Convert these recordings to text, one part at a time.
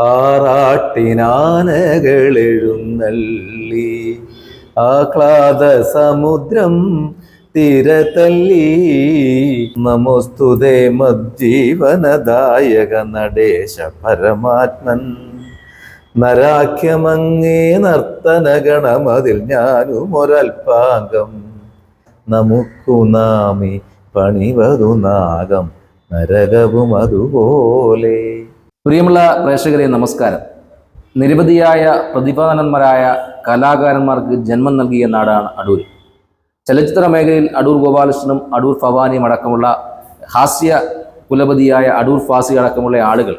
ആറാട്ടിനാനകളെഴുന്നള്ളി ആഹ്ലാദ സമുദ്രം തിരതല്ലി നമോസ്തുതേ മജ്ജീവനദായക നടേശ പരമാത്മൻ. നരാഖ്യമങ്ങേ നർത്തനഗണമതിൽ ഞാനും ഒരൽപാകം നമുക്കു നാമി പണിവതു നാഗം നരകവും അതുപോലെ. പ്രിയമുള്ള പ്രേക്ഷകരെ നമസ്കാരം. നിരവധിയായ പ്രതിഭാനന്മാരായ കലാകാരന്മാർക്ക് ജന്മം നൽകിയ നാടാണ് അടൂർ. ചലച്ചിത്ര മേഖലയിൽ അടൂർ ഗോപാലകൃഷ്ണനും അടൂർ ഭവാനിയും അടക്കമുള്ള ഹാസ്യ കുലപതിയായ അടൂർ ഫാസി അടക്കമുള്ള ആളുകൾ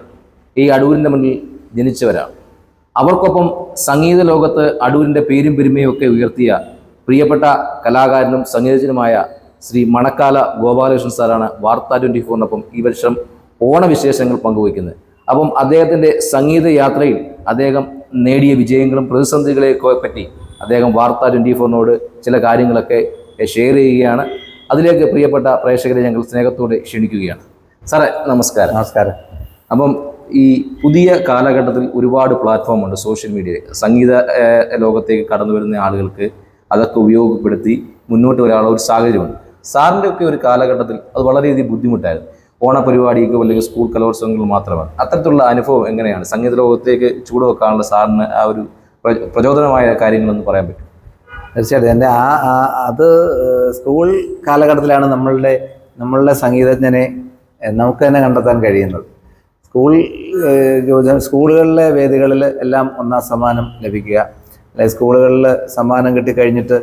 ഈ അടൂരിന്റെ മുന്നിൽ ജനിച്ചവരാണ്. അവർക്കൊപ്പം സംഗീത ലോകത്ത് അടൂരിന്റെ പേരും പെരുമയും ഒക്കെ ഉയർത്തിയ പ്രിയപ്പെട്ട കലാകാരനും സംഗീതജ്ഞനുമായ ശ്രീ മണക്കാല ഗോപാലകൃഷ്ണൻ സാറാണ് വാർത്താ ട്വന്റി ഫോറിനൊപ്പം ഈ വർഷം ഓണവിശേഷങ്ങൾ പങ്കുവയ്ക്കുന്നത്. അപ്പം അദ്ദേഹത്തിന്റെ സംഗീത യാത്രയിൽ അദ്ദേഹം നേടിയ വിജയങ്ങളും പ്രതിസന്ധികളെയൊക്കെ പറ്റി അദ്ദേഹം വാർത്താ ട്വന്റി ഫോറിനോട് ചില കാര്യങ്ങളൊക്കെ ഷെയർ ചെയ്യുകയാണ്. അതിലേക്ക് പ്രിയപ്പെട്ട പ്രേക്ഷകരെ ഞങ്ങൾ സ്നേഹത്തോടെ ക്ഷണിക്കുകയാണ്. സാറേ നമസ്കാരം. നമസ്കാരം. അപ്പം ഈ പുതിയ കാലഘട്ടത്തിൽ ഒരുപാട് പ്ലാറ്റ്ഫോം ഉണ്ട് സോഷ്യൽ മീഡിയ സംഗീത ലോകത്തേക്ക് കടന്നു വരുന്ന ആളുകൾക്ക് അതൊക്കെ ഉപയോഗപ്പെടുത്തി മുന്നോട്ട് വരാനുള്ള ഒരു സാഹചര്യമുണ്ട്. സാറിന്റെ ഒക്കെ ഒരു കാലഘട്ടത്തിൽ അത് വളരെയധികം ബുദ്ധിമുട്ടായിരുന്നു. ഓണപരിപാടിക്കോ അല്ലെങ്കിൽ സ്കൂൾ കലോത്സവങ്ങൾ മാത്രമാണ്. അത്തരത്തിലുള്ള അനുഭവം എങ്ങനെയാണ്? സംഗീത ലോകത്തേക്ക് ചൂടുവെക്കാനുള്ള സാറിന് ആ ഒരു പ്ര- പ്രചോദനമായ കാര്യങ്ങളെന്ന് പറയാൻ പറ്റും തീർച്ചയായിട്ടും. എന്റെ ആ അത് സ്കൂൾ കാലഘട്ടത്തിലാണ് നമ്മളുടെ നമ്മളുടെ സംഗീതജ്ഞനെ നമുക്ക് തന്നെ കണ്ടെത്താൻ കഴിയുന്നത്. സ്കൂൾ സ്കൂളുകളിലെ വേദികളിൽ എല്ലാം ഒന്നാം സമ്മാനം ലഭിക്കുക. അല്ലെങ്കിൽ സ്കൂളുകളിൽ സമ്മാനം കിട്ടിക്കഴിഞ്ഞിട്ട്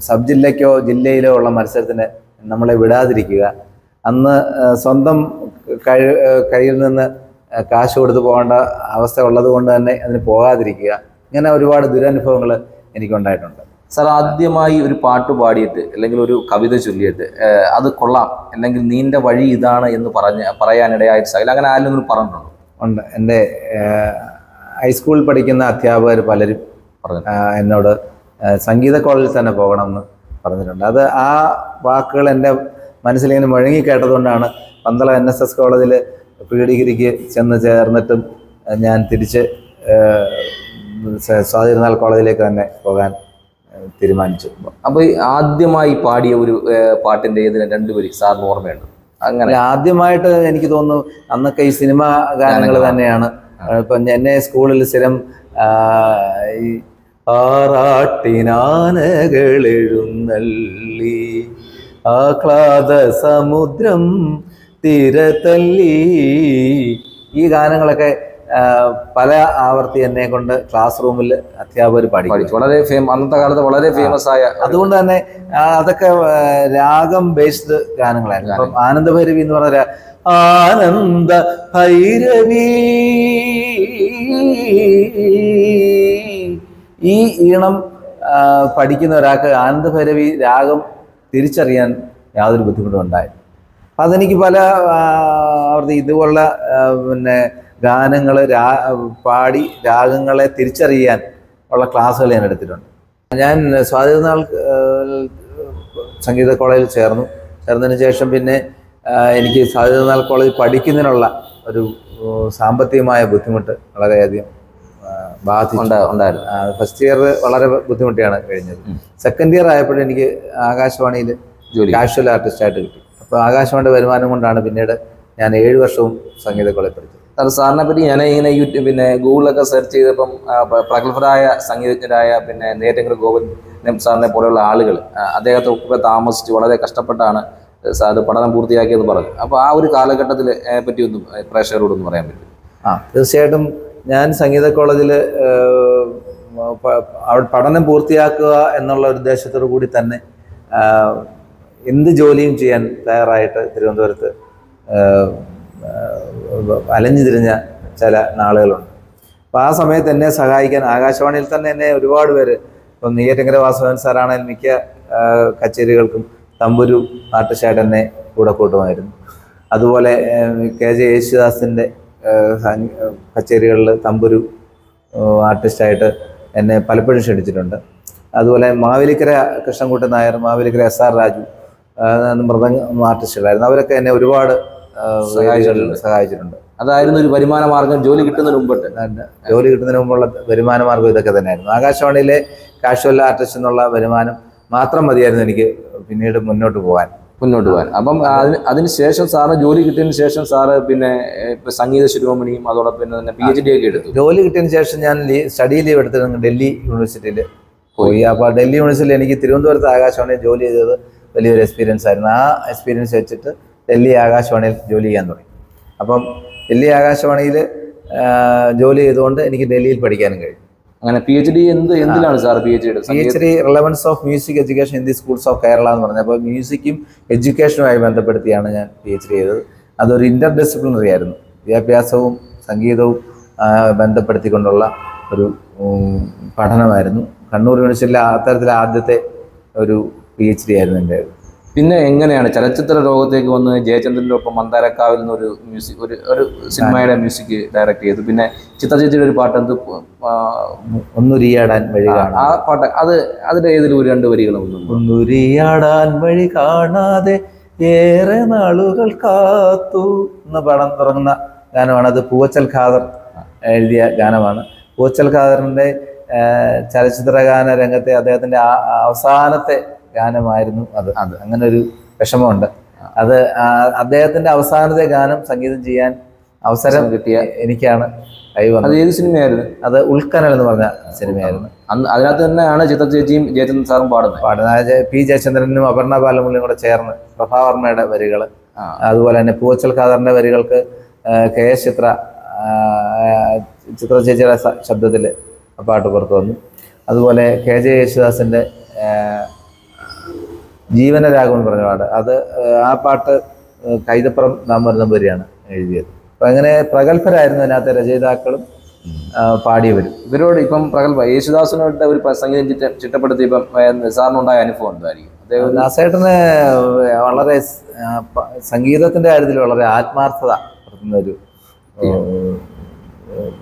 സബ് ജില്ലയ്ക്കോ ജില്ലയിലോ ഉള്ള മത്സരത്തിന് നമ്മളെ വിടാതിരിക്കുക. അന്ന് സ്വന്തം കഴി കയ്യിൽ നിന്ന് കാശ് കൊടുത്ത് പോകേണ്ട അവസ്ഥ ഉള്ളത് കൊണ്ട് തന്നെ അതിന് പോകാതിരിക്കുക. ഇങ്ങനെ ഒരുപാട് ദുരനുഭവങ്ങൾ എനിക്കുണ്ടായിട്ടുണ്ട്. സാർ ആദ്യമായി ഒരു പാട്ട് പാടിയിട്ട് അല്ലെങ്കിൽ ഒരു കവിത ചൊല്ലിയിട്ട് അത് കൊള്ളാം അല്ലെങ്കിൽ നീന്റെ വഴി ഇതാണ് എന്ന് പറഞ്ഞ് പറയാനിടയായിട്ട് സാഹിൽ അങ്ങനെ ആരെങ്കിലും പറഞ്ഞിട്ടുണ്ടോ? ഉണ്ട്. എന്റെ ഹൈസ്കൂളിൽ പഠിക്കുന്ന അധ്യാപകർ പലരും പറഞ്ഞു എന്നോട് സംഗീത കോളേജിൽ തന്നെ പോകണം എന്ന് പറഞ്ഞിട്ടുണ്ട്. അത് ആ വാക്കുകൾ എന്റെ മനസ്സിലിങ്ങനെ മുഴങ്ങി കേട്ടതുകൊണ്ടാണ് പന്തള എൻ എസ് എസ് കോളേജിൽ പ്രീ ഡിഗ്രിക്ക് ചെന്ന് ചേർന്നിട്ടും ഞാൻ തിരിച്ച് സ്വാതിരുന്നാൾ കോളേജിലേക്ക് തന്നെ പോകാൻ തീരുമാനിച്ചു. അപ്പൊ ആദ്യമായി പാടിയ ഒരു പാട്ടിന്റെ പാട്ടിന്റെ രണ്ടുപേരും സാറിന് ഓർമ്മയുണ്ട്? അങ്ങനെ. ആദ്യമായിട്ട് എനിക്ക് തോന്നുന്നു അന്നൊക്കെ ഈ സിനിമ ഗാനങ്ങൾ തന്നെയാണ്. ഇപ്പം എന്നെ സ്കൂളിൽ സ്ഥിരം ഈ ആറാട്ടിനാനകളെഴുന്നള്ളി ആഹ്ലാദ സമുദ്രം തിരതല്ലി ഈ ഗാനങ്ങളൊക്കെ പല ആവർത്തി എന്നെ കൊണ്ട് ക്ലാസ് റൂമിൽ അധ്യാപകർ പാടിക്കും വളരെ ഫേമ അന്നത്തെ കാലത്ത് വളരെ ഫേമസ് ആയ അതുകൊണ്ട് തന്നെ അതൊക്കെ രാഗം ബേസ്ഡ് ഗാനങ്ങളായിരുന്നു. അപ്പം ആനന്ദഭൈരവി എന്ന് പറഞ്ഞ ആനന്ദ ഭൈരവി. ഈ ഈണം പഠിക്കുന്ന ഒരാൾക്ക് ആനന്ദഭൈരവി രാഗം തിരിച്ചറിയാൻ യാതൊരു ബുദ്ധിമുട്ടും ഉണ്ടായില്ല. അതെനിക്ക് പല അവരുടെ ഇതുപോലുള്ള പിന്നെ ഗാനങ്ങൾ രാ പാടി രാഗങ്ങളെ തിരിച്ചറിയാൻ ഉള്ള ക്ലാസ്സുകൾ ഞാൻ എടുത്തിട്ടുണ്ട്. ഞാൻ സ്വാതന്ത്ര്യനാൾ സംഗീത കോളേജിൽ ചേർന്നു. ചേർന്നതിന് ശേഷം പിന്നെ എനിക്ക് സ്വാതന്ത്ര്യനാൾ കോളേജിൽ പഠിക്കുന്നതിനുള്ള ഒരു സാമ്പത്തികമായ ബുദ്ധിമുട്ട് വളരെയധികം ഉണ്ടായിരുന്നു. ഫസ്റ്റ് ഇയർ വളരെ ബുദ്ധിമുട്ടിയാണ് കഴിഞ്ഞത്. സെക്കൻഡ് ഇയർ ആയപ്പോഴും എനിക്ക് ആകാശവാണിയിൽ ജോലി കാഷ്വൽ ആർട്ടിസ്റ്റായിട്ട് കിട്ടി. അപ്പോൾ ആകാശവാണിയുടെ വരുമാനം കൊണ്ടാണ് പിന്നീട് ഞാൻ ഏഴ് വർഷവും സംഗീത കൊലപ്പെടുത്തി പഠിച്ചത്. സാറിനെ പറ്റി ഞാൻ ഇങ്ങനെ യൂട്യൂബ് പിന്നെ ഗൂഗിളൊക്കെ സെർച്ച് ചെയ്തപ്പം പ്രഗത്ഭരായ സംഗീതജ്ഞരായ പിന്നെ നേരങ്ങൾ ഗോവിന്ദ് സാറിനെ പോലെയുള്ള ആളുകൾ അദ്ദേഹത്തെ ഒക്കെ താമസിച്ച് വളരെ കഷ്ടപ്പെട്ടാണ് സാർ പഠനം പൂർത്തിയാക്കിയെന്ന് പറഞ്ഞു അപ്പോൾ ആ ഒരു കാലഘട്ടത്തിൽ പറ്റി ഒന്ന് പ്രേക്ഷകരോടൊന്ന് പറയാൻ പറ്റും ആ തീർച്ചയായിട്ടും ഞാൻ സംഗീത കോളേജിൽ പഠനം പൂർത്തിയാക്കുക എന്നുള്ള ഉദ്ദേശത്തോടു കൂടി തന്നെ എന്ത് ജോലിയും ചെയ്യാൻ തയ്യാറായിട്ട് തിരുവനന്തപുരത്ത് അലഞ്ഞു തിരിഞ്ഞ ചില നാളുകളുണ്ട്. അപ്പോൾ ആ സമയത്ത് എന്നെ സഹായിക്കാൻ ആകാശവാണിയിൽ തന്നെ എന്നെ ഒരുപാട് പേര് ഇപ്പം നീയറ്റങ്കര വാസവൻ സാറാണെങ്കിൽ മിക്ക കച്ചേരികൾക്കും തമ്പുരു നാട്ടുശാട്ടെന്നെ കൂടെ കൂട്ടുമായിരുന്നു. അതുപോലെ കെ ജെ യേശുദാസിന്റെ കച്ചേരികളിൽ തമ്പുരു ആർട്ടിസ്റ്റായിട്ട് എന്നെ പലപ്പോഴും ക്ഷണിച്ചിട്ടുണ്ട്. അതുപോലെ മാവേലിക്കര കൃഷ്ണൻകുട്ടൻ നായർ മാവേലിക്കര എസ് ആർ രാജു മൃദംഗ ആർട്ടിസ്റ്റുകളായിരുന്നു. അവരൊക്കെ എന്നെ ഒരുപാട്. സഹായിച്ചിട്ടുണ്ട്. അതായിരുന്നു ഒരു വരുമാന മാർഗം ജോലി കിട്ടുന്നതിന് മുമ്പിട്ട് ജോലി കിട്ടുന്നതിന് മുമ്പുള്ള വരുമാന മാർഗം ഇതൊക്കെ തന്നെയായിരുന്നു. ആകാശവാണിയിലെ കാഷ്വൽ ആർട്ടിസ്റ്റ് എന്നുള്ള വരുമാനം മാത്രം മതിയായിരുന്നു എനിക്ക് പിന്നീട് മുന്നോട്ട് പോകാൻ. മുന്നോട്ട് പോകാൻ. അപ്പം അതിന് അതിന് ശേഷം സാറ് ജോലി കിട്ടിയതിന് ശേഷം സാറ് പിന്നെ ഇപ്പൊ സംഗീത ശിരോമണിയും അതോടൊപ്പം തന്നെ പി എച്ച് ഡി ഒക്കെ എടുത്തു. ജോലി കിട്ടിയതിന് ശേഷം ഞാൻ സ്റ്റഡി ലീവ് എടുത്തിരുന്നു ഡൽഹി യൂണിവേഴ്സിറ്റിയിൽ പോയി. അപ്പോൾ ഡൽഹി യൂണിവേഴ്സിറ്റിയിൽ എനിക്ക് തിരുവനന്തപുരത്ത് ആകാശവാണിയിൽ ജോലി ചെയ്തത് വലിയൊരു എക്സ്പീരിയൻസ് ആയിരുന്നു. ആ എക്സ്പീരിയൻസ് വെച്ചിട്ട് ഡൽഹി ആകാശവാണിയിൽ ജോലി ചെയ്യാൻ തുടങ്ങി. അപ്പം ഡൽഹി ആകാശവാണിയിൽ ജോലി ചെയ്തുകൊണ്ട് എനിക്ക് ഡൽഹിയിൽ പഠിക്കാനും കഴിഞ്ഞു. അങ്ങനെ പി എച്ച് ഡി എന്ത് എന്തിലാണ് sir P H D P H D relevance of music education in the schools of Kerala എന്ന് പറഞ്ഞത്. അപ്പോൾ മ്യൂസിക്കും എഡ്യൂക്കേഷനുമായി ബന്ധപ്പെടുത്തിയാണ് ഞാൻ പി എച്ച് ഡി ചെയ്തത്. അതൊരു ഇന്റർ ഡിസിപ്ലിനറി ആയിരുന്നു. വിദ്യാഭ്യാസവും സംഗീതവും ബന്ധപ്പെടുത്തിക്കൊണ്ടുള്ള ഒരു പഠനമായിരുന്നു. കണ്ണൂർ യൂണിവേഴ്സിറ്റിയിലെ അത്തരത്തിലെ ആദ്യത്തെ ഒരു പി എച്ച് ഡി ആയിരുന്നു എന്റെ പിന്നെ എങ്ങനെയാണ് ചലച്ചിത്ര ലോകത്തേക്ക് വന്ന് ജയചന്ദ്രന്റെ ഒപ്പം മന്ദാരക്കാവിൽ നിന്നൊരു മ്യൂസിക് ഒരു ഒരു സിനിമയുടെ മ്യൂസിക് ഡയറക്റ്റ് ചെയ്തു. പിന്നെ ചിത്രചേച്ചിയുടെ ഒരു പാട്ട് എന്ത് ഒന്നുരിയാടാൻ വഴി ആ പാട്ട് അത് അതിന്റെ ഏതിലും ഒരു രണ്ട് വരികളും ഒന്നും ഒന്നുരിയാടാൻ വഴി കാണാതെ ഏറെ നാളുകൾ കാത്തു എന്ന് പടം തുടങ്ങുന്ന ഗാനമാണ്. അത് പൂവച്ചൽ ഖാദർ എഴുതിയ ഗാനമാണ്. പൂവച്ചൽ ഖാദറിന്റെ ആ, ചലച്ചിത്ര ഗാന രംഗത്തെ ആ അവസാനത്തെ ഗാനമായിരുന്നു അത്. അത്. അങ്ങനെ ഒരു വിഷമമുണ്ട് അത് അദ്ദേഹത്തിന്റെ അവസാനത്തെ ഗാനം സംഗീതം ചെയ്യാൻ അവസരം കിട്ടിയ എനിക്കാണ് അത് ഏത് സിനിമയായിരുന്നു? അത് ഉൾക്കനൽ എന്ന് പറഞ്ഞ സിനിമയായിരുന്നു. അന്ന് അതിനകത്ത് തന്നെയാണ് ചിത്ര ചേച്ചിയും ജയചന്ദ്രൻ സാറും പാടുന്നത്. പാടുന്നത്. പി ജയചന്ദ്രനും അപർണ ബാലമുള്ളിയും കൂടെ ചേർന്ന് പ്രഭാവർമ്മയുടെ വരികൾ അതുപോലെ തന്നെ പൂവച്ചൽ ഖാദറിന്റെ വരികൾക്ക് കെ എസ് ചിത്ര ചിത്ര ചേച്ചിയുടെ ശബ്ദത്തിൽ പാട്ട് പുറത്തു വന്നു. അതുപോലെ കെ ജെ യേശുദാസിന്റെ ജീവനരാഗം എന്ന് പറഞ്ഞ പാട്ട്. അത് ആ, പാട്ട് കൈതപ്പുറം ദാമോദരനമ്പൂരിയാണ് എഴുതിയത്. അപ്പൊ അങ്ങനെ പ്രഗത്ഭരായിരുന്നു അതിനകത്തെ രചയിതാക്കളും പാടിയവരും. ഇവരോട് ഇപ്പം പ്രഗത്ഭ യേശുദാസിനോട് ഒരു സംഗീതം ചിട്ട ചിട്ടപ്പെടുത്തിയപ്പം ഇപ്പം സാറിനുണ്ടായ അനുഭവം എന്തായിരിക്കും? ദാസേട്ടന് വളരെ സംഗീതത്തിന്റെ കാര്യത്തിൽ വളരെ ആത്മാർത്ഥത നടത്തുന്ന ഒരു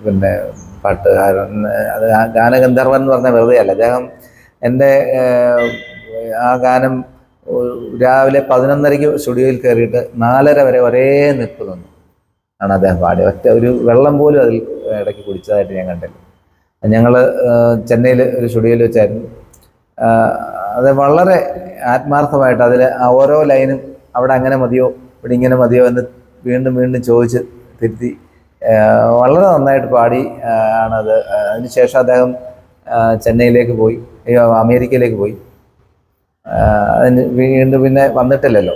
പിന്നെ പാട്ടുകാരൻ. അത് ഗാനഗന്ധർവൻ എന്ന് പറഞ്ഞാൽ വെറുതെ അല്ല അദ്ദേഹം എന്റെ ആ ഗാനം രാവിലെ പതിനൊന്നരയ്ക്ക് സ്റ്റുഡിയോയിൽ കയറിയിട്ട് നാലര വരെ ഒരേ നിൽപ്പ് നിന്നു. ആണ് അദ്ദേഹം പാടിയത്. ഒറ്റ ഒരു വെള്ളം പോലും അതിൽ ഇടയ്ക്ക് കുടിച്ചതായിട്ട് ഞാൻ കണ്ടില്ല. ഞങ്ങൾ ചെന്നൈയിൽ ഒരു സ്റ്റുഡിയോയിൽ വെച്ചായിരുന്നു. ആ, അത് വളരെ ആത്മാർത്ഥമായിട്ട് അതിൽ ഓരോ ലൈനും അവിടെ അങ്ങനെ മതിയോ ഇവിടെ ഇങ്ങനെ മതിയോ എന്ന് വീണ്ടും വീണ്ടും ചോദിച്ച് തിരുത്തി വളരെ നന്നായിട്ട് പാടി ആ, ആണത് അതിനുശേഷം അദ്ദേഹം ആ, ചെന്നൈയിലേക്ക് പോയി അമേരിക്കയിലേക്ക് പോയി. ആ, അതിന് വീണ്ടും പിന്നെ വന്നിട്ടില്ലല്ലോ.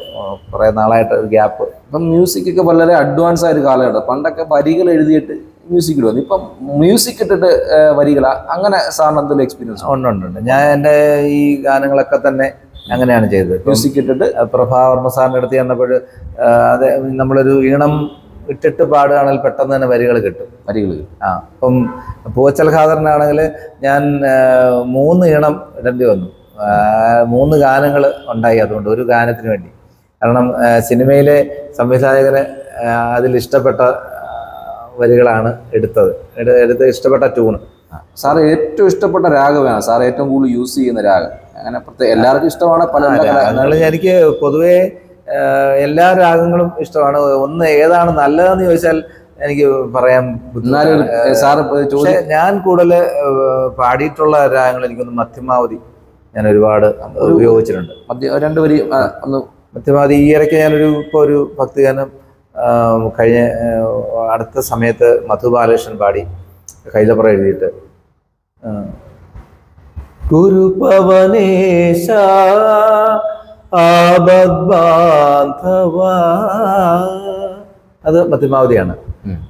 കുറേ നാളായിട്ട് ഒരു ഗ്യാപ്പ്. ഇപ്പം മ്യൂസിക്കൊക്കെ വളരെ അഡ്വാൻസ് ആയൊരു കാലഘട്ടം. പണ്ടൊക്കെ വരികൾ എഴുതിയിട്ട് മ്യൂസിക് ഇടുന്നു ഇപ്പം മ്യൂസിക് ഇട്ടിട്ട് വരികളാ അങ്ങനെ സാറിന് എന്തെങ്കിലും എക്സ്പീരിയൻസ് ഉണ്ട്? ഉണ്ട് ഉണ്ട് ഞാൻ എന്റെ ഈ ഗാനങ്ങളൊക്കെ തന്നെ അങ്ങനെയാണ് ചെയ്തത്. മ്യൂസിക് ഇട്ടിട്ട്? പ്രഭാവർമ്മ സാറിന്റെ അടുത്ത് ചെന്നപ്പോൾ അത് നമ്മളൊരു ഈണം ഇട്ടിട്ട് പാടുകയാണെങ്കിൽ പെട്ടെന്ന് തന്നെ വരികൾ കിട്ടും. വരികൾ ആ അപ്പം പൂച്ചൽ ഖാദറിനാണെങ്കിൽ ഞാൻ മൂന്ന് ഈണം ഇടേണ്ടി വന്നു. മൂന്ന് ഗാനങ്ങൾ ഉണ്ടായി അതുകൊണ്ട് ഒരു ഗാനത്തിന് വേണ്ടി. കാരണം സിനിമയിലെ സംവിധായകന് അതിൽ ഇഷ്ടപ്പെട്ട വരികളാണ് എടുത്തത്. എടുത്ത ഇഷ്ടപ്പെട്ട ട്യൂണ് സാർ ഏറ്റവും ഇഷ്ടപ്പെട്ട രാഗമാണ് സാർ ഏറ്റവും കൂടുതൽ യൂസ് ചെയ്യുന്ന രാഗം. അങ്ങനെ പ്രത്യേക എല്ലാവർക്കും ഇഷ്ടമാണ് പല രാഗങ്ങളും രാഗങ്ങൾ എനിക്ക് പൊതുവേ എല്ലാ രാഗങ്ങളും ഇഷ്ടമാണ്. ഒന്ന് ഏതാണ് നല്ലതെന്ന് ചോദിച്ചാൽ എനിക്ക് പറയാൻ എന്നാലും. സാർ ഞാൻ കൂടുതൽ പാടിയിട്ടുള്ള രാഗങ്ങൾ എനിക്കൊന്ന് മധ്യമാവധി ഞാൻ ഒരുപാട് ഉപയോഗിച്ചിട്ടുണ്ട്. മധ്യ രണ്ട് വരി ഒന്ന്. മധ്യമാതി ഈ ഇടയ്ക്ക് ഞാനൊരു ഇപ്പോൾ ഒരു ഭക്തിഗാനം കഴിഞ്ഞ അടുത്ത സമയത്ത് മധു ബാലകൃഷ്ണൻ പാടി കൈതപ്പുറം എഴുതിയിട്ട്. ഗുരുപവനേശ ആബദ്ബാന്ധവ അത് മധ്യമാവധിയാണ്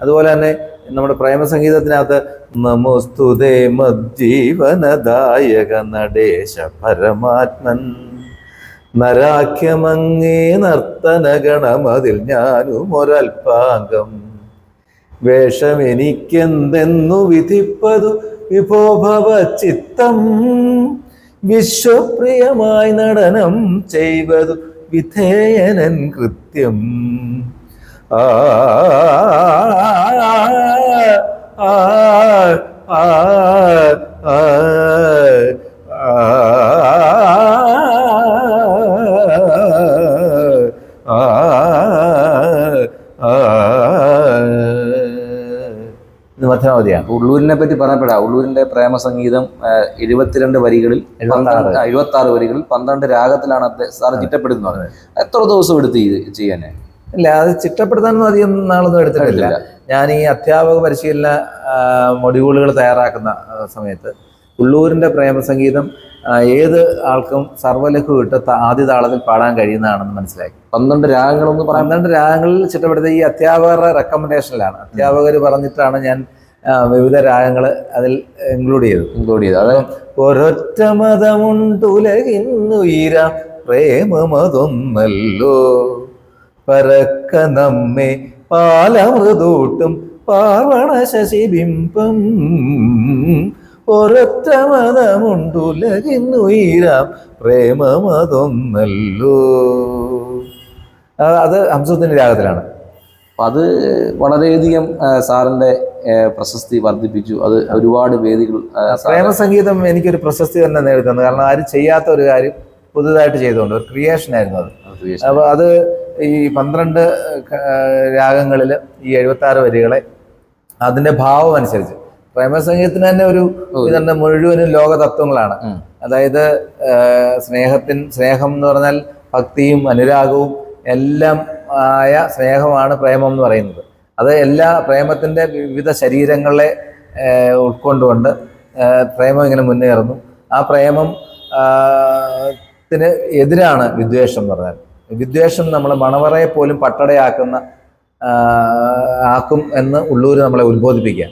അതുപോലെ തന്നെ നമ്മുടെ പ്രേമസംഗീതത്തിനകത്ത് നമോസ്തുതേ മജ്ജീവനദായക നടേശ പരമാത്മൻ നരാഖ്യമങ്ങേ നർത്തനഗണമതിൽ ഞാനും ഒരൽപാംഗം വേഷമെനിക്കെന്തെന്നു വിധിപ്പതു വിഭോഭവ ചിത്തം വിശ്വപ്രിയമായി നടനം ചെയ്വതു വിധേയനൻ കൃത്യം. മധ്യമാവധിയാണ് ഉള്ളൂരിനെ പറ്റി പറയപ്പെടാം ഉള്ളൂരിന്റെ പ്രേമ സംഗീതം എഴുപത്തിരണ്ട് വരികളിൽ. എഴുപത്തി ആറ് വരികളിൽ പന്ത്രണ്ട് രാഗത്തിലാണ് സാർ ചിട്ടപ്പെടുന്നത് എത്ര ദിവസം എടുത്ത് ഇത് ചെയ്യാൻ ഇല്ല അത് ചിട്ടപ്പെടുത്താനൊന്നും അധികം നാളൊന്നും എടുത്തിട്ടില്ല. ഞാൻ ഈ അധ്യാപക പരിശീലന മൊഡ്യൂളുകൾ തയ്യാറാക്കുന്ന സമയത്ത് ഉള്ളൂരിന്റെ പ്രേമസംഗീതം ഏത് ആൾക്കും സർവലഘു ഇട്ട് ആദ്യ താളത്തിൽ പാടാൻ കഴിയുന്നതാണെന്ന് മനസ്സിലാക്കി പന്ത്രണ്ട് രാഗങ്ങളൊന്ന് പറയാം പന്ത്രണ്ട് രാഗങ്ങളിൽ ചിട്ടപ്പെടുത്തിയ ഈ അധ്യാപകരുടെ റെക്കമെൻഡേഷനിലാണ്. അധ്യാപകർ പറഞ്ഞിട്ടാണ് ഞാൻ വിവിധ രാഗങ്ങൾ അതിൽ ഇൻക്ലൂഡ് ചെയ്തത്. ഇൻക്ലൂഡ് ചെയ്തത്. അതായത് ഒരൊറ്റ മതമുണ്ടുലകിന്നുയിര പ്രേമമതൊന്നല്ലോ. പരക്ക നമ്മെ പാലമൃതൂട്ടും പാർവണ ശശിബിംബം ഒരൊറ്റ മതമുണ്ടുലകിന്നുയിര പ്രേമമതൊന്നല്ലോ. അത് ഹംസത്തിന്റെ രാഗത്തിലാണ്. അത് വളരെയധികം സാറിന്റെ പ്രശസ്തി വർദ്ധിപ്പിച്ചു. അത് ഒരുപാട് വേദികൾ പ്രേമസംഗീതം എനിക്കൊരു പ്രശസ്തി തന്നെ നേടിത്തന്നു. കാരണം ആരും ചെയ്യാത്ത ഒരു കാര്യം പുതുതായിട്ട് ചെയ്തുകൊണ്ട് ഒരു ക്രിയേഷൻ ആയിരുന്നു അത് അപ്പൊ അപ്പോൾ അത് ഈ പന്ത്രണ്ട് രാഗങ്ങളിൽ ഈ എഴുപത്തി ആറ് വരികളെ അതിന്റെ ഭാവം അനുസരിച്ച്. പ്രേമസംഗീതത്തിന് തന്നെ ഒരു ഇതന്നെ മുഴുവനും ലോക തത്വങ്ങളാണ് അതായത് സ്നേഹത്തിൻ സ്നേഹം എന്ന് പറഞ്ഞാൽ ഭക്തിയും അനുരാഗവും എല്ലാം ആയ സ്നേഹമാണ് പ്രേമം എന്ന് പറയുന്നത്. അത് എല്ലാ പ്രേമത്തിന്റെ വിവിധ ശരീരങ്ങളെ ഉൾക്കൊണ്ടുകൊണ്ട് പ്രേമം ഇങ്ങനെ മുന്നേറുന്നു. ആ പ്രേമം ത്തിന് എതിരാണ് വിദ്വേഷം എന്ന് പറഞ്ഞാൽ. വിദ്വേഷം നമ്മൾ മണവറയെ പോലും പട്ടടയാക്കുന്ന ആക്കും എന്ന് ഉള്ളൂർ നമ്മളെ ഉത്ബോധിപ്പിക്കുക.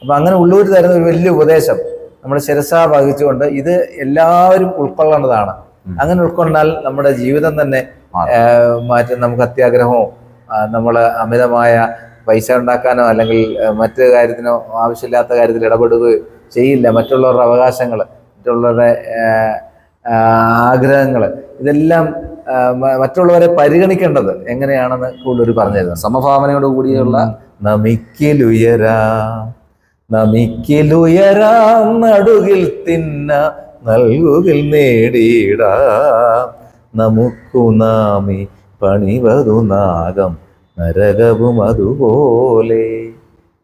അപ്പം അങ്ങനെ ഉള്ളൂർ തരുന്ന ഒരു വലിയ ഉപദേശം നമ്മൾ ശിരസ വഹിച്ചുകൊണ്ട് ഇത് എല്ലാവരും ഉൾക്കൊള്ളേണ്ടതാണ്. അങ്ങനെ ഉൾക്കൊണ്ടാൽ നമ്മുടെ ജീവിതം തന്നെ മാറ്റി നമുക്ക് അത്യാഗ്രഹമോ നമ്മൾ അമിതമായ പൈസ ഉണ്ടാക്കാനോ അല്ലെങ്കിൽ മറ്റ് കാര്യത്തിനോ ആവശ്യമില്ലാത്ത കാര്യത്തിൽ ഇടപെടുകയോ ചെയ്യില്ല. മറ്റുള്ളവരുടെ അവകാശങ്ങൾ മറ്റുള്ളവരുടെ ആഗ്രഹങ്ങൾ ഇതെല്ലാം മറ്റുള്ളവരെ പരിഗണിക്കേണ്ടത് എങ്ങനെയാണെന്ന് കൂടുതൽ പറഞ്ഞു തരുന്നത് സമഭാവനയോട് കൂടിയുള്ള നമിക്കിലുയരാ നമിക്കലുയരാ നടുകിൽ തിന്ന നൽകുകിൽ നേടിയിടാ. നമുക്കു നാമി പണിവതു നാഗം നരകവും അതുപോലെ.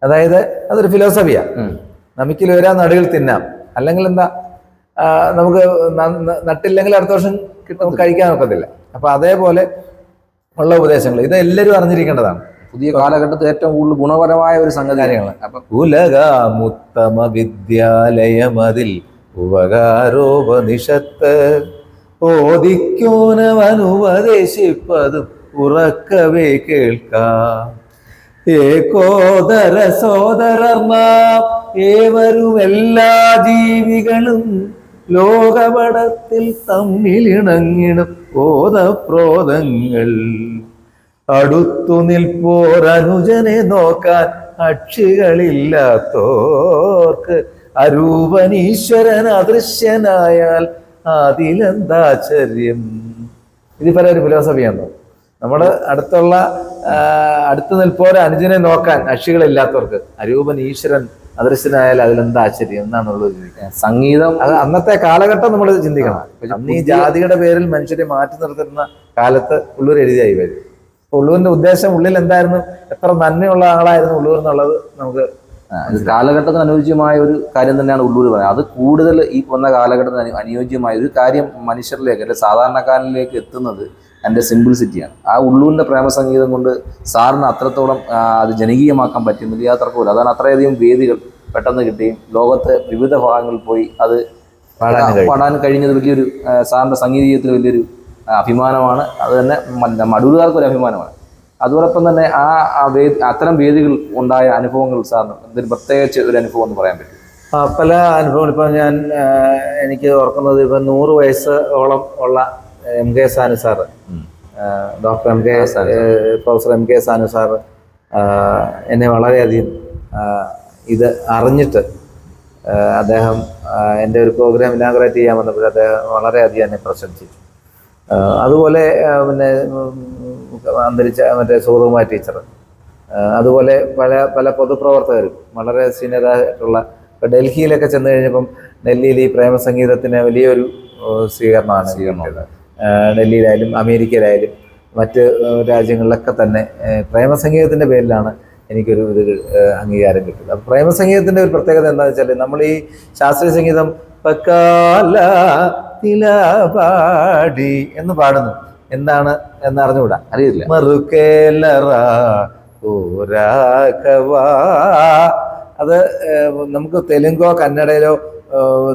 അതായത് അതൊരു ഫിലോസഫിയാ ഉം. നമിക്കിലുയരാം നടുകിൽ തിന്നാം. അല്ലെങ്കിൽ എന്താ? നമുക്ക് നട്ടില്ലെങ്കിൽ അടുത്ത വർഷം കിട്ടും കഴിക്കാൻ ഒക്കത്തില്ല. അപ്പൊ അതേപോലെ ഉള്ള ഉപദേശങ്ങൾ. ഇത് എല്ലാവരും അറിഞ്ഞിരിക്കേണ്ടതാണ്. പുതിയ കാലഘട്ടത്തിൽ ഏറ്റവും കൂടുതൽ ഗുണപരമായ ഒരു സംഗതിയാണ്. അപ്പൊ ഉലകാമുത്തമ വിദ്യാലയമതിൽ ഉപകാരോപനിഷത്ത് ഓദിക്കോനവനുപദേശിപ്പതും ഉറക്കവേ കേൾക്കാം. ഏകോദര സോദരർമാ ഏവരും എല്ലാ ജീവികളും ലോകപടത്തിൽ തമ്മിലിണങ്ങിടും ബോധപ്രോതങ്ങൾ. അടുത്തു നിൽപ്പോരനുജനെ നോക്കാൻ അക്ഷികളില്ലാത്തോർക്ക് അരൂപനീശ്വരൻ അദൃശ്യനായാൽ അതിലെന്താശ്ചര്യം പല ഒരു ഫിലോസഫിയാണ് നമ്മൾ അടുത്തുള്ള അടുത്ത് നിൽപ്പോരെ അനുജനെ നോക്കാൻ അക്ഷികളില്ലാത്തവർക്ക് അരൂപൻ ഈശ്വരൻ അദൃശ്യനായാൽ അതിലെന്താ ആശ്ചര്യം? എന്നാണുള്ളത് ചോദിക്കുന്നത് സംഗീതം അത് അന്നത്തെ കാലഘട്ടം നമ്മൾ ചിന്തിക്കണം. അന്ന് ഈ ജാതിയുടെ പേരിൽ മനുഷ്യരെ മാറ്റി നിർത്തുന്ന കാലത്ത് ഉള്ളൂർ എഴുതിയായി വരും. ഉള്ളൂരിന്റെ ഉദ്ദേശം ഉള്ളിൽ എന്തായിരുന്നു? എത്ര നന്മയുള്ള ആളായിരുന്നു ഉള്ളൂർ എന്നുള്ളത് നമുക്ക് കാലഘട്ടത്തിന് അനുയോജ്യമായ ഒരു കാര്യം തന്നെയാണ് ഉള്ളൂർ പറയുന്നത്. അത് കൂടുതൽ ഈ വന്ന കാലഘട്ടത്തിന് അനു- അനുയോജ്യമായ ഒരു കാര്യം മനുഷ്യരിലേക്ക് അല്ലെങ്കിൽ സാധാരണക്കാരനിലേക്ക് എത്തുന്നത് എന്റെ സിംപിൾസിറ്റിയാണ് ആ ഉള്ളൂരിന്റെ പ്രേമസംഗീതം കൊണ്ട് സാറിന് അത്രത്തോളം അത് ജനകീയമാക്കാൻ പറ്റുന്നില്ല യാത്രക്കൂല അതാണ് അത്രയധികം വേദികൾ പെട്ടെന്ന് കിട്ടുകയും ലോകത്തെ വിവിധ ഭാഗങ്ങളിൽ പോയി അത് പാടാൻ കഴിഞ്ഞത് വലിയൊരു സാറിന്റെ സംഗീത ജീവിതത്തിൽ വലിയൊരു അഭിമാനമാണ്. അത് തന്നെ മ- മടൂരുകാർക്ക് ഒരു അഭിമാനമാണ്. അതോടൊപ്പം തന്നെ ആ അത്തരം വേദികൾ ഉണ്ടായ അനുഭവങ്ങൾ സാറിന് എന്തൊരു പ്രത്യേകിച്ച് ഒരു അനുഭവം എന്ന് പറയാൻ പറ്റും? പല അനുഭവങ്ങൾ. ഇപ്പം ഞാൻ എനിക്ക് ഓർക്കുന്നത് ഇപ്പം നൂറ് വയസ്സോളം ഉള്ള M K Sanu sir doctor M K professor M K Sanu sir എന്നെ വളരെയധികം ഇത് അറിഞ്ഞിട്ട് അദ്ദേഹം എന്റെ ഒരു പ്രോഗ്രാം ഇനാഗ്രേറ്റ് ചെയ്യാൻ വന്നപ്പോൾ അദ്ദേഹം വളരെയധികം എന്നെ പ്രശംസിച്ചു. അതുപോലെ പിന്നെ അന്തരിച്ച മറ്റേ സുഗതകുമാരി ടീച്ചർ അതുപോലെ പല പല പൊതുപ്രവർത്തകരും വളരെ സീനിയറായിട്ടുള്ള ഇപ്പോൾ ഡൽഹിയിലൊക്കെ ചെന്ന് കഴിഞ്ഞപ്പം ഡൽഹിയിൽ ഈ പ്രേമസംഗീതത്തിന് വലിയൊരു സ്വീകരണമാണ്. കിട്ടിയത്. ഡൽഹിയിലായാലും അമേരിക്കയിലായാലും മറ്റ് രാജ്യങ്ങളിലൊക്കെ തന്നെ പ്രേമസംഗീതത്തിന്റെ പേരിലാണ് എനിക്കൊരു ഇത് അംഗീകാരം കിട്ടുന്നത് അപ്പം പ്രേമസംഗീതത്തിന്റെ ഒരു പ്രത്യേകത എന്താണെന്ന് വെച്ചാൽ നമ്മൾ ഈ ശാസ്ത്രീയ സംഗീതം പക്കാല തിലപാടി എന്ന് പാടുന്നു. എന്താണ് എന്ന് അറിഞ്ഞുകൂടാ അറിയില്ല മറുക്കേലറ അത് നമുക്ക് തെലുങ്കോ കന്നഡയിലോ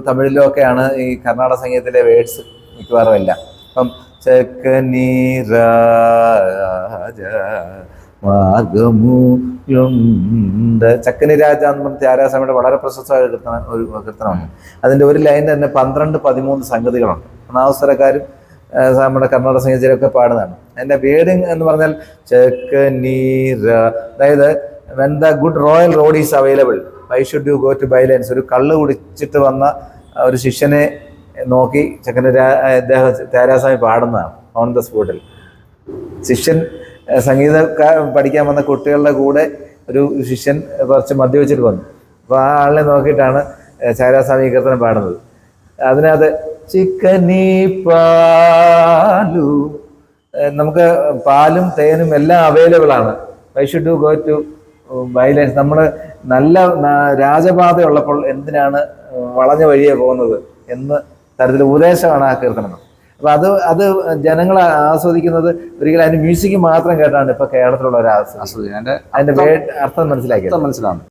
തമിഴിലോ ഒക്കെയാണ് ഈ കർണാടക സംഗീതത്തിലെ വേർഡ്സ് മിക്കവാറും എല്ലാം ചക്കനീരാജ മാർഗമുണ്ട് ചക്കനി രാജ എന്ന് പറഞ്ഞ ആരാസമയുടെ വളരെ പ്രശസ്തമായ കീർത്തന ഒരു കീർത്തനമാണ്. അതിന്റെ ഒരു ലൈൻ തന്നെ പന്ത്രണ്ട് പതിമൂന്ന് സംഗതികളുണ്ട്. അനാവസരക്കാരും നമ്മുടെ കർണാടക സംഗീതത്തിലൊക്കെ പാടുന്നതാണ്. അതിന്റെ വേഡിങ് എന്ന് പറഞ്ഞാൽ ചക്കനീര അതായത് when the good royal road is available why should you go to bylanes ഒരു കള്ള് കുടിച്ചിട്ട് വന്ന ഒരു ശിഷ്യനെ നോക്കി ചക്കന അദ്ദേഹം തേരാസ്വാമി പാടുന്നതാണ് ഓൺ ദ സ്പോട്ടിൽ ശിഷ്യൻ സംഗീത പഠിക്കാൻ വന്ന കുട്ടികളുടെ കൂടെ ഒരു ശിഷ്യൻ കുറച്ച് മദ്യവെച്ചിട്ട് വന്നു. അപ്പോൾ ആ ആളിനെ നോക്കിയിട്ടാണ് ചാരാസ്വാമി കീർത്തനം പാടുന്നത്. അതിനകത്ത് ചിക്കനി പാലു നമുക്ക് പാലും തേനും എല്ലാം അവൈലബിൾ ആണ്. Why should go to violence നമ്മൾ നല്ല രാജപാത ഉള്ളപ്പോൾ എന്തിനാണ് വളഞ്ഞ വഴിയെ പോകുന്നത് എന്ന് തരത്തിൽ ഉപദേശമാണ് ആ കീർത്തനം അപ്പൊ അത് അത് ജനങ്ങൾ ആസ്വദിക്കുന്നത് ഒരിക്കലും അതിന്റെ മ്യൂസിക് മാത്രം കേട്ടാണ് ഇപ്പൊ കേരളത്തിലുള്ള ഒരു ആസ്വദിക്കുന്നത്. അതിന്റെ അർത്ഥം മനസ്സിലാക്കി മനസ്സിലാവുന്നു.